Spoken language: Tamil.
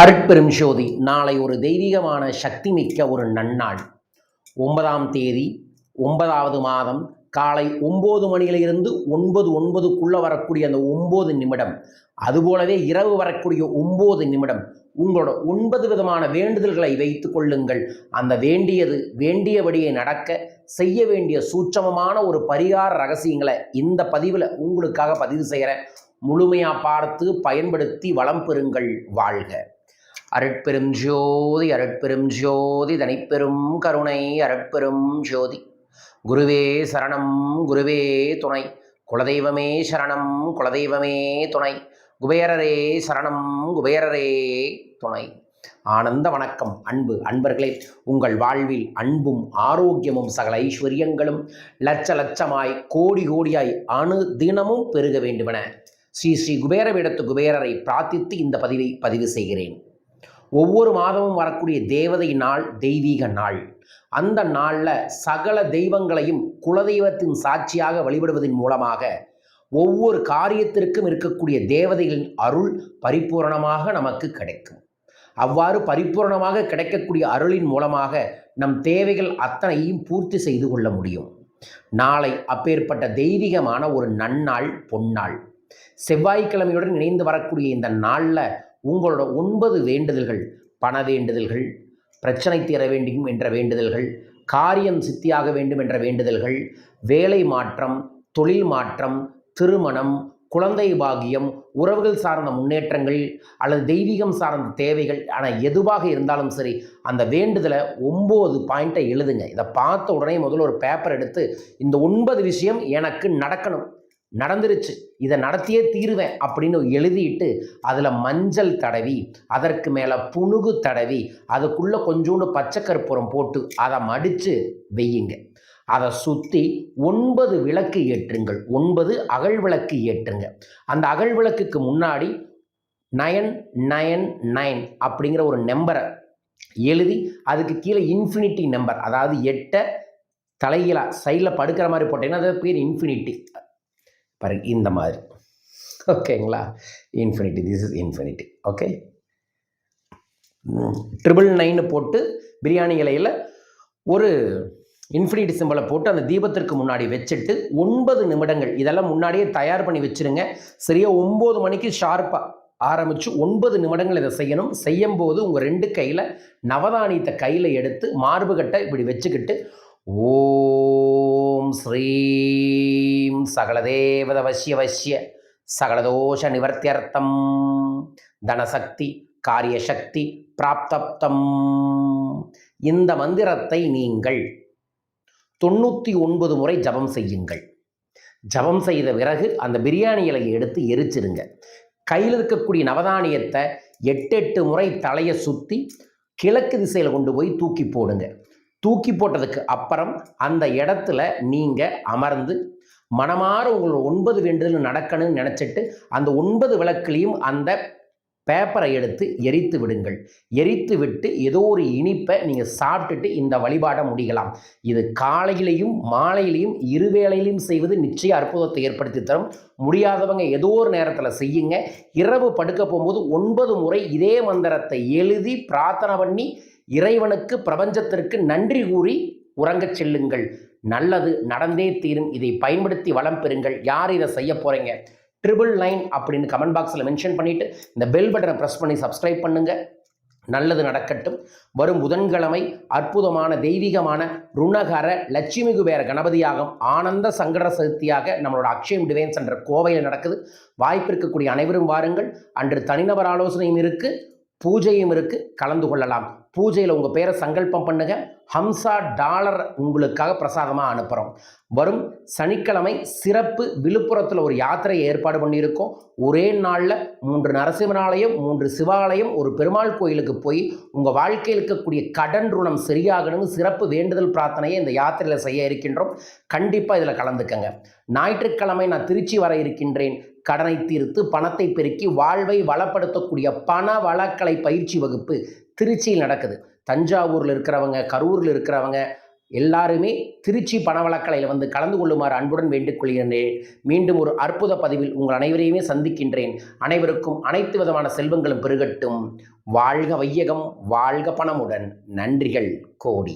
அருட்பெரும் ஜோதி நாளை ஒரு தெய்வீகமான சக்தி மிக்க ஒரு நன்னாள். ஒன்பதாம் தேதி ஒன்பதாவது மாதம் காலை ஒம்பது மணியிலிருந்து ஒன்பது ஒன்பதுக்குள்ளே வரக்கூடிய அந்த ஒம்பது நிமிடம் அதுபோலவே இரவு வரக்கூடிய ஒம்பது நிமிடம் உங்களோட ஒன்பது விதமான வேண்டுதல்களை வைத்து கொள்ளுங்கள். அந்த வேண்டியது வேண்டியபடியே நடக்க செய்ய வேண்டிய சூட்சமமான ஒரு பரிகார ரகசியங்களை இந்த பதிவில் உங்களுக்காக பதிவு செய்கிறேன் முழுமையாக பார்த்து பயன்படுத்தி வளம் பெறுங்கள் வாழ்க. அருட்பெரும் ஜோதி அருட்பெரும் ஜோதி தனிப்பெரும் கருணை அருட்பெரும் ஜோதி. குருவே சரணம் குருவே துணை. குலதெய்வமே சரணம் குலதெய்வமே துணை. குபேரரே சரணம் குபேரரே துணை. ஆனந்த வணக்கம் அன்பு அன்பர்களே. உங்கள் வாழ்வில் அன்பும் ஆரோக்கியமும் சகல ஐஸ்வர்யங்களும் லட்ச லட்சமாய் கோடி கோடியாய் அணு தினமும் பெருக வேண்டுமென ஸ்ரீ ஸ்ரீ குபேரவிடத்து குபேரரை பிரார்த்தித்து இந்த பதிவை பதிவு செய்கிறேன். ஒவ்வொரு மாதமும் வரக்கூடிய தேவதை நாள் தெய்வீக நாள். அந்த நாளில் சகல தெய்வங்களையும் குலதெய்வத்தின் சாட்சியாக வழிபடுவதன் மூலமாக ஒவ்வொரு காரியத்திற்கும் இருக்கக்கூடிய தேவதைகளின் அருள் பரிபூரணமாக நமக்கு கிடைக்கும். அவ்வாறு பரிபூரணமாக கிடைக்கக்கூடிய அருளின் மூலமாக நம் தேவைகள் அத்தனையும் பூர்த்தி செய்து கொள்ள முடியும். நாளை அப்பேற்பட்ட தெய்வீகமான ஒரு நன்னாள் பொன்னாள். செவ்வாய்க்கிழமையுடன் இணைந்து வரக்கூடிய இந்த நாளில் உங்களோட ஒன்பது வேண்டுதல்கள் பண வேண்டுதல்கள் பிரச்சனை தீர வேண்டும் என்ற வேண்டுதல்கள் காரியம் சித்தியாக வேண்டும் என்ற வேண்டுதல்கள் வேலை மாற்றம் தொழில் மாற்றம் திருமணம் குழந்தை பாகியம் உறவுகள் சார்ந்த முன்னேற்றங்கள் அல்லது தெய்வீகம் சார்ந்த தேவைகள் ஆனால் எதுவாக இருந்தாலும் சரி அந்த வேண்டுதலை ஒம்பது பாயிண்ட்டை எழுதுங்க. இதை பார்த்த உடனே முதல்ல ஒரு பேப்பர் எடுத்து இந்த ஒன்பது விஷயம் எனக்கு நடக்கணும். நடந்துருச்சு. இதை நடத்தியே தீருவேன் அப்படின்னு எழுதிட்டு அதில் மஞ்சள் தடவி அதற்கு மேலே புணுகு தடவி அதுக்குள்ளே கொஞ்சோண்டு பச்சை கற்பூரம் போட்டு அதை மடித்து வெய்யுங்க. அதை சுற்றி ஒன்பது விளக்கு ஏற்றுங்கள். ஒன்பது அகல் விளக்கு ஏற்றுங்க. அந்த அகல் விளக்குக்கு முன்னாடி நயன் நயன் நைன் அப்படிங்கிற ஒரு நம்பரை எழுதி அதுக்கு கீழே இன்ஃபினிட்டி நம்பர் அதாவது எட்டை தலைகீழாக சைடில் படுக்கிற மாதிரி போட்டீங்கன்னா அது பேர் இன்ஃபினிட்டி. பாருங்க இந்த மாதிரி. ஓகேங்களா? Infinity this is infinity okay triple nine போட்டு பிரியாணி இலையில் ஒரு இன்ஃபினிட்டி சிம்பிளை போட்டு அந்த தீபத்திற்கு முன்னாடி வச்சுட்டு ஒன்பது நிமிடங்கள் இதெல்லாம் முன்னாடியே தயார் பண்ணி வச்சுருங்க. சரியாக ஒம்பது மணிக்கு ஷார்ப்பாக ஆரம்பித்து ஒன்பது நிமிடங்கள் இதை செய்யணும். செய்யும் போது உங்கள் ரெண்டு கையில் நவதானியத்தை கையில் எடுத்து மார்புகட்டை இப்படி வச்சுக்கிட்டு ஓம் ஸ்ரீ சகலதேவதவசியவசிய சகலதோஷ நிவர்த்தியர்த்தம் தனசக்தி காரியசக்தி பிராப்தப்தம். இந்த மந்திரத்தை நீங்கள் தொண்ணூற்றி ஒன்பது முறை ஜபம் செய்யுங்கள். ஜபம் செய்த பிறகு அந்த பிரியாணி இலையை எடுத்து எரிச்சிருங்க கையில் இருக்கக்கூடிய நவதானியத்தை எட்டு எட்டு முறை தலையை சுற்றி கிழக்கு திசையில் கொண்டு போய் தூக்கி போடுங்க. தூக்கி போட்டதுக்கு அப்புறம் அந்த இடத்துல நீங்கள் அமர்ந்து மனமாற உங்களோட ஒன்பது வேண்டுதல் நடக்கணும்னு நினச்சிட்டு அந்த ஒன்பது விளக்குலையும் அந்த பேப்பரை எடுத்து எரித்து விடுங்கள். எரித்து விட்டு ஏதோ ஒரு இனிப்பை நீங்கள் சாப்பிட்டுட்டு இந்த வழிபாடை முடிக்கலாம். இது காலையிலையும் மாலையிலையும் இருவேளையிலையும் செய்வது நிச்சய அற்புதத்தை ஏற்படுத்தி தரும். முடியாதவங்க ஏதோ ஒரு நேரத்தில் செய்யுங்க. இரவு படுக்க போகும்போது ஒன்பது முறை இதே மந்திரத்தை எழுதி பிரார்த்தனை பண்ணி இறைவனுக்கு பிரபஞ்சத்திற்கு நன்றி கூறி உறங்கச் செல்லுங்கள். நல்லது நடந்தே தீரும். இதை பயன்படுத்தி வளம் பெறுங்கள். யார் இதை செய்ய போகிறீங்க ட்ரிபிள் நைன் அப்படின்னு கமெண்ட் பாக்ஸில் மென்ஷன் பண்ணிவிட்டு இந்த பெல் பட்டனை ப்ரெஸ் பண்ணி சப்ஸ்கிரைப் பண்ணுங்கள் நல்லது நடக்கட்டும். வரும் புதன்கிழமை அற்புதமான தெய்வீகமான ருணகர லட்சுமி குபேர கணபதியாகம். ஆனந்த சங்கட சதுர்த்தியாக நம்மளோட அக்ஷயம் டிவைன்ஸ் என்ற கோவையில் நடக்குது. வாய்ப்பு இருக்கக்கூடிய அனைவரும் வாருங்கள். அன்று தனிநபர் ஆலோசனையும் இருக்குது பூஜையும் இருக்குது கலந்து கொள்ளலாம். பூஜையில் உங்கள் பேரை சங்கல்பம் பண்ணுங்கள் ஹம்சா டாலர் உங்களுக்காக பிரசாதமாக அனுப்புகிறோம் வரும் சனிக்கிழமை சிறப்பு விழுப்புரத்தில் ஒரு யாத்திரை ஏற்பாடு பண்ணியிருக்கோம். ஒரே நாளில் மூன்று நரசிம்மனாலயம் மூன்று சிவாலயம் ஒரு பெருமாள் கோயிலுக்கு போய் உங்கள் வாழ்க்கையில் இருக்கக்கூடிய கடன் ருணம் சரியாகணும்னு சிறப்பு வேண்டுதல் பிரார்த்தனையை இந்த யாத்திரையில் செய்ய இருக்கின்றோம். கண்டிப்பாக இதில் கலந்துக்கங்க. ஞாயிற்றுக்கிழமை நான் திருச்சி வர இருக்கின்றேன். கடனை தீர்த்து பணத்தை பெருக்கி வாழ்வை வளப்படுத்தக்கூடிய பண வளக்கலை பயிற்சி வகுப்பு திருச்சியில் நடக்குது. தஞ்சாவூரில் இருக்கிறவங்க கரூரில் இருக்கிறவங்க எல்லாருமே திருச்சி பணவளக்கலையில் வந்து கலந்து கொள்ளுமாறு அன்புடன் வேண்டுகொள்கிறேன். மீண்டும் ஒரு அற்புத பதிவில் உங்கள் அனைவரையுமே சந்திக்கின்றேன். அனைவருக்கும் அனைத்து விதமான செல்வங்களும் பெருகட்டும். வாழ்க வையகம் வாழ்க பணமுடன். நன்றிகள் கோடி.